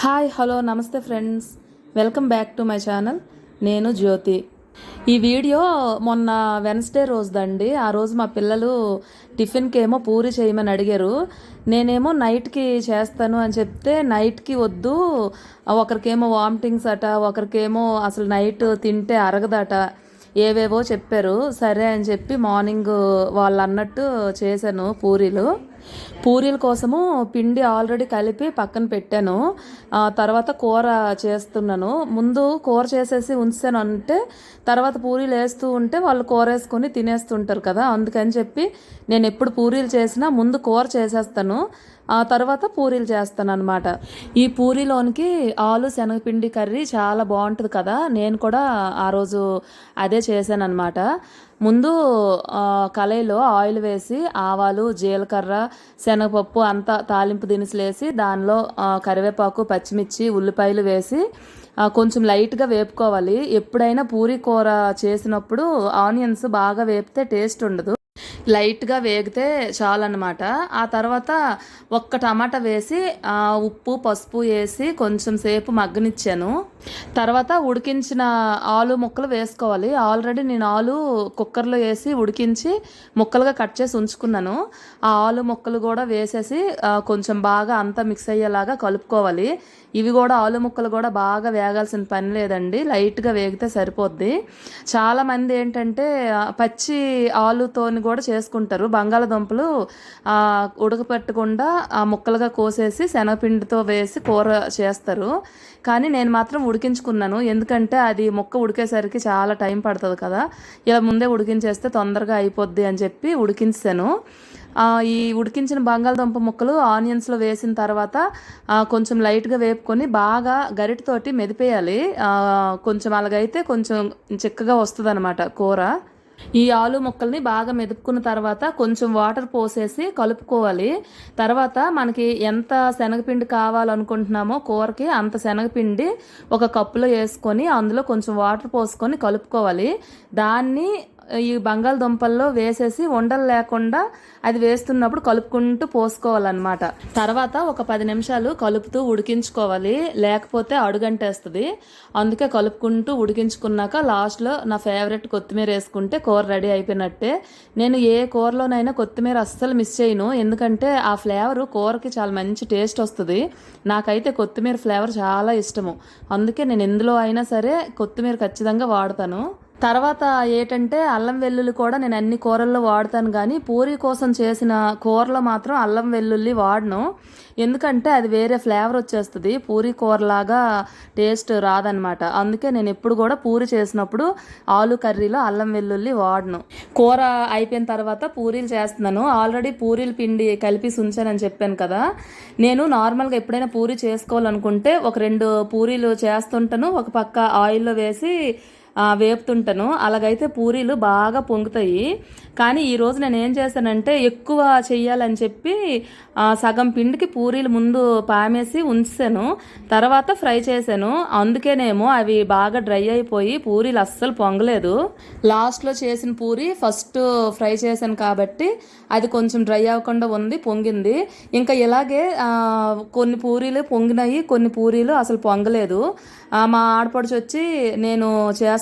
Hi hello namaste friends. Welcome back to my channel. నేను జ్యోతి. ఈ video మొన్న Wednesday రోజుదండి. ఆ రోజు మా పిల్లలు టిఫిన్కి ఏమో పూరి చేయమని అడిగారు. నేనేమో నైట్కి చేస్తాను అని చెప్తే నైట్కి వద్దు. ఒకరికేమో వామిటింగ్స్ అట ఒకరికేమో అసలు నైట్ తింటే అరగదట ఏవేవో చెప్పారు. సరే అని చెప్పి మార్నింగ్ వాళ్ళు అన్నట్టు చేశాను పూరీలు. పూరీల కోసము పిండి ఆల్రెడీ కలిపి పక్కన పెట్టాను. ఆ తర్వాత కూర చేస్తున్నాను. ముందు కూర చేసేసి ఉంచాను అంటే తర్వాత పూరీలు వేస్తూ ఉంటే వాళ్ళు కూర వేసుకొని తినేస్తుంటారు కదా. అందుకని చెప్పి నేను ఎప్పుడు పూరీలు చేసినా ముందు కూర చేసేస్తాను. ఆ తర్వాత పూరీలు చేస్తాను అనమాట ఈ పూరీలోనికి ఆలు శనగపిండి కర్రీ చాలా బాగుంటుంది కదా. నేను కూడా ఆ రోజు అదే చేశాను అనమాట ముందు కళాయిలో ఆయిల్ వేసి ఆవాలు జీలకర్ర శనగ శనగపప్పు అంతా తాలింపు దినుసులు వేసి దానిలో కరివేపాకు పచ్చిమిర్చి ఉల్లిపాయలు వేసి కొంచెం లైట్గా వేపుకోవాలి. ఎప్పుడైనా పూరి కూర చేసినప్పుడు ఆనియన్స్ బాగా వేపితే టేస్ట్ ఉండదు. లైట్గా వేగితే చాలన్నమాట. ఆ తర్వాత ఒక్క టమాటా వేసి ఉప్పు పసుపు వేసి కొంచెం సేపు మగ్గనిచ్చాను. తర్వాత ఉడికించిన ఆలు ముక్కలు వేసుకోవాలి. ఆల్రెడీ నేను ఆలు కుక్కర్లో వేసి ఉడికించి ముక్కలుగా కట్ చేసి ఉంచుకున్నాను. ఆ ఆలు ముక్కలు కూడా వేసేసి కొంచెం బాగా అంతా మిక్స్ అయ్యేలాగా కలుపుకోవాలి. ఇవి కూడా ఆలు ముక్కలు కూడా బాగా వేగాల్సిన పని లేదండి. లైట్గా వేగితే సరిపోద్ది. చాలామంది ఏంటంటే పచ్చి ఆలుతోని కూడా చేసుకుంటారు బంగాళదుంపలు ఉడకపెట్టకుండా ఆ ముక్కలుగా కోసేసి శనగపిండితో వేసి కూర చేస్తారు. కానీ నేను మాత్రం ఉడికించుకున్నాను. ఎందుకంటే అది ముక్క ఉడికేసరికి చాలా టైం పడుతుంది కదా. ఇలా ముందే ఉడికించేస్తే తొందరగా అయిపోద్ది అని చెప్పి ఉడికించాను. ఈ ఉడికించిన బంగాళదుంప ముక్కలు ఆనియన్స్లో వేసిన తర్వాత కొంచెం లైట్గా వేపుకొని బాగా గరిటతోటి మెదిపేయాలి. కొంచెం అలాగైతే కొంచెం చిక్కగా వస్తుంది అనమాట కూర. ఈ ఆలు ముక్కల్ని బాగా మెదుపుకున్న తర్వాత కొంచెం వాటర్ పోసేసి కలుపుకోవాలి. తర్వాత మనకి ఎంత శనగపిండి కావాలనుకుంటున్నామో కూరకి అంత శనగపిండి ఒక కప్పులో వేసుకొని అందులో కొంచెం వాటర్ పోసుకొని కలుపుకోవాలి. దాన్ని ఈ బంగాళదుంపల్లో వేసేసి ఉండలు లేకుండా అది వేస్తున్నప్పుడు కలుపుకుంటూ పోసుకోవాలన్నమాట. తర్వాత ఒక పది నిమిషాలు కలుపుతూ ఉడికించుకోవాలి. లేకపోతే అడుగంటేస్తుంది. అందుకే కలుపుకుంటూ ఉడికించుకున్నాక లాస్ట్లో నా ఫేవరెట్ కొత్తిమీర వేసుకుంటే కూర రెడీ అయిపోయినట్టే. నేను ఏ కూరలోనైనా కొత్తిమీర అస్సలు మిస్ చేయను. ఎందుకంటే ఆ ఫ్లేవర్ కూరకి చాలా మంచి టేస్ట్ వస్తుంది. నాకైతే కొత్తిమీర ఫ్లేవర్ చాలా ఇష్టము. అందుకే నేను ఎందులో అయినా సరే కొత్తిమీర ఖచ్చితంగా వాడతాను. తర్వాత ఏంటంటే అల్లం వెల్లుల్లి కూడా నేను అన్ని కూరల్లో వాడతాను కానీ పూరి కోసం చేసిన కూరలో మాత్రం అల్లం వెల్లుల్లి వాడను. ఎందుకంటే అది వేరే ఫ్లేవర్ వచ్చేస్తుంది. పూరి కూరలాగా టేస్ట్ రాదనమాట అందుకే నేను ఎప్పుడు కూడా పూరి చేసినప్పుడు ఆలు కర్రీలో అల్లం వెల్లుల్లి వాడను. కూర అయిపోయిన తర్వాత పూరీలు చేస్తున్నాను. ఆల్రెడీ పూరీలు పిండి కలిపి ఉంచానని చెప్పాను కదా. నేను నార్మల్గా ఎప్పుడైనా పూరి చేసుకోవాలనుకుంటే ఒక రెండు పూరీలు చేస్తుంటాను. ఒక పక్క ఆయిల్లో వేసి వేపుతుంటాను. అలాగైతే పూరీలు బాగా పొంగుతాయి. కానీ ఈరోజు నేను ఏం చేశానంటే ఎక్కువ చెయ్యాలని చెప్పి సగం పిండికి పూరీలు ముందు పామేసి ఉంచాను. తర్వాత ఫ్రై చేశాను. అందుకేనేమో అవి బాగా డ్రై అయిపోయి పూరీలు అస్సలు పొంగలేదు. లాస్ట్లో చేసిన పూరి ఫస్ట్ ఫ్రై చేశాను కాబట్టి అది కొంచెం డ్రై అవ్వకుండా ఉంది పొంగింది. ఇంకా ఇలాగే కొన్ని పూరీలు పొంగినాయి కొన్ని పూరీలు అసలు పొంగలేదు. మా ఆడపడుచు వచ్చి నేను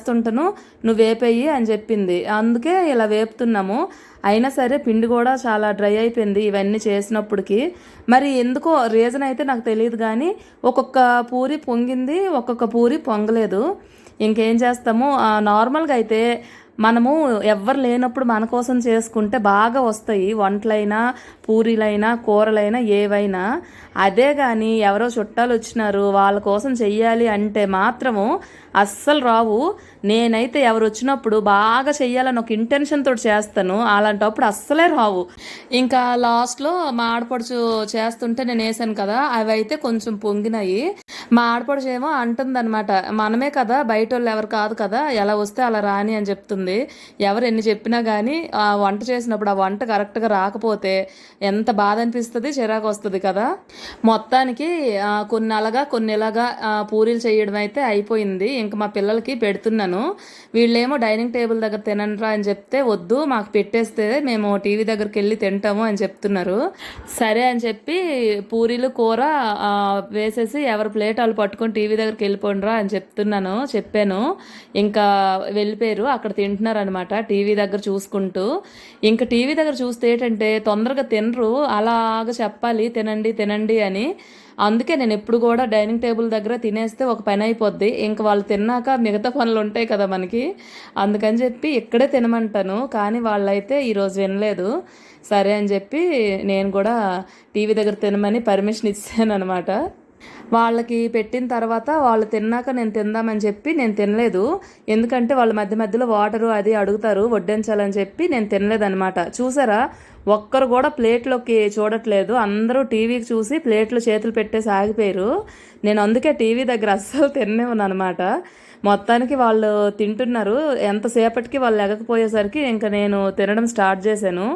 చేస్తుంటాను నువ్వు వేపేయి అని చెప్పింది. అందుకే ఇలా వేపుతున్నాము. అయినా సరే పిండి కూడా చాలా డ్రై అయిపోయింది ఇవన్నీ చేసినప్పటికి. మరి ఎందుకో రీజన్ అయితే నాకు తెలియదు కానీ ఒక్కొక్క పూరి పొంగింది ఒక్కొక్క పూరి పొంగలేదు. ఇంకేం చేస్తాము? నార్మల్గా అయితే మనము ఎవ్వరు లేనప్పుడు మన కోసం చేసుకుంటే బాగా వస్తాయి. వంటలైనా పూరీలైనా కూరలైనా ఏవైనా. అదే కానీ ఎవరో చుట్టాలు వచ్చినారు వాళ్ళ కోసం చెయ్యాలి అంటే మాత్రము అస్సలు రావు. నేనైతే ఎవరు వచ్చినప్పుడు బాగా చెయ్యాలని ఒక ఇంటెన్షన్తో చేస్తాను. అలాంటప్పుడు అస్సలే రావు. ఇంకా లాస్ట్లో మా ఆడపడుచు చేస్తుంటే నేను వేసాను కదా అవి అయితే కొంచెం పొంగినాయి. మా ఆడపడుచు ఏమో అంటుందన్నమాట మనమే కదా బయట వాళ్ళు ఎవరు కాదు కదా ఎలా వస్తే అలా రాని అని చెప్తుంది. ఎవరు ఎన్ని చెప్పినా కానీ ఆ వంట చేసినప్పుడు ఆ వంట కరెక్ట్గా రాకపోతే ఎంత బాధ అనిపిస్తుంది చిరాకు వస్తుంది కదా. మొత్తానికి కొన్ని అలాగా కొన్ని ఇలాగా పూరీలు చేయడం అయితే అయిపోయింది. ఇంకా మా పిల్లలకి పెడుతున్నాను. వీళ్ళేమో డైనింగ్ టేబుల్ దగ్గర తినండిరా అని చెప్తే వద్దు మాకు పెట్టేస్తే మేము టీవీ దగ్గరికి వెళ్ళి తింటాము అని చెప్తున్నారు. సరే అని చెప్పి పూరీలు కూర వేసేసి ఎవరి ప్లేట్ వాళ్ళు పట్టుకొని టీవీ దగ్గరికి వెళ్ళిపోండిరా అని చెప్తున్నాను చెప్పాను. ఇంకా వెళ్ళిపోయారు అక్కడ తింటున్నారు అనమాట టీవీ దగ్గర చూసుకుంటూ. ఇంకా టీవీ దగ్గర చూస్తే ఏంటంటే తొందరగా తినరు అలాగ చెప్పాలి తినండి తినండి అని. అందుకే నేను ఎప్పుడు కూడా డైనింగ్ టేబుల్ దగ్గర తినేస్తే ఒక పని అయిపోద్ది. ఇంక వాళ్ళు తిన్నాక మిగతా పనులు ఉంటాయి కదా మనకి. అందుకని చెప్పి ఇక్కడే తినమంటాను కానీ వాళ్ళైతే ఈరోజు వినలేదు. సరే అని చెప్పి నేను కూడా టీవీ దగ్గర తినమని పర్మిషన్ ఇచ్చాను అనమాట వాళ్ళకి పెట్టిన తర్వాత వాళ్ళు తిన్నాక నేను తిందామని చెప్పి నేను తినలేదు. ఎందుకంటే వాళ్ళ మధ్య మధ్యలో వాటరు అది అడుగుతారు వడ్డించాలని చెప్పి నేను తినలేదన్నమాట. చూసారా? ఒక్కరు కూడా ప్లేట్లోకి చూడట్లేదు. అందరూ టీవీకి చూసి ప్లేట్లు చేతులు పెట్టేసి ఆగిపోయారు. నేను అందుకే టీవీ దగ్గర అస్సలు తిన్నేమను అనమాట మొత్తానికి వాళ్ళు తింటున్నారు. ఎంతసేపటికి వాళ్ళు ఎగకపోయేసరికి ఇంకా నేను తినడం స్టార్ట్ చేశాను.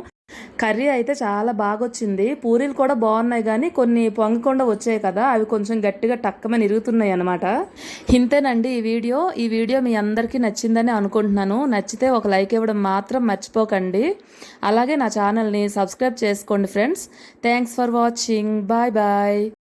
కర్రీ అయితే చాలా బాగా వచ్చింది పూరీలు కూడా బాగున్నాయి కానీ కొన్ని పొంగకుండా వచ్చాయి కదా అవి కొంచెం గట్టిగా టక్కమని ఇరుగుతున్నాయి అనమాట ఇంతేనండి ఈ వీడియో. ఈ వీడియో మీ అందరికీ నచ్చిందని అనుకుంటున్నాను. నచ్చితే ఒక లైక్ ఇవ్వడం మాత్రం మర్చిపోకండి. అలాగే నా ఛానల్ని సబ్స్క్రైబ్ చేసుకోండి friends. Thanks for watching. Bye bye.